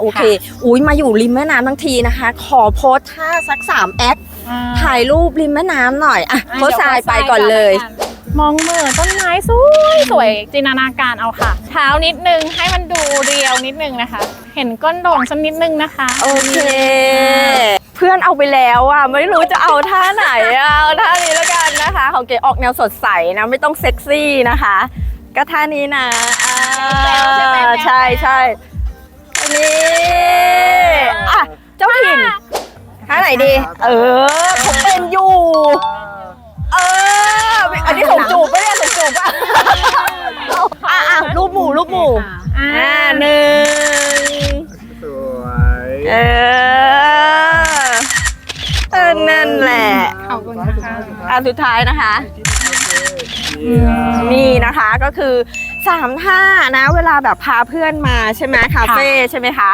โอเค อุ้ยมาอยู่ริมแม่น้ำทั้งทีนะคะ ขอโพสท่าสัก3แอคอ่าถ่ายรูปริมแม่น้ำหน่อยอะอะโพสทรายไปก่อนเลย มองเหมือนต้นไม้สวยสวยจินตนาการเอาค่ะ เท้านิดนึงให้มันดูเรียวนิดนึงนะคะ เห็นก้นโด่งสักนิดนึงนะคะ โอเค เพื่อนเอาไปแล้วอะไม่รู้จะเอาท่าไหนอะเอาท่านี้แล้วกันนะคะของเก๋ออกแนวสดใสนะไม่ต้องเซ็กซี่นะคะ ก็ท่านี้นะอ่าแซวใช่ไหมแซวใช่ใช่อั นนี้อะเจ้าถิ่นท่าไหนดี เออผมเป็นอยู่ เออ อันนี้ส่งจูบปะเนี่ยส่งจูบปะอะอะรูปหมู่รูปหมู่อ่าอ่าหนึ่งสวยเออเออนั่นแหละขอบคุณนะคะอันสุดท้ายนะคะเยี่ยมนี่นะคะก็คือ สามท่านะ เวลาแบบพาเพื่อนมาใช่ไหมคาเฟ่ใช่ไหมคะ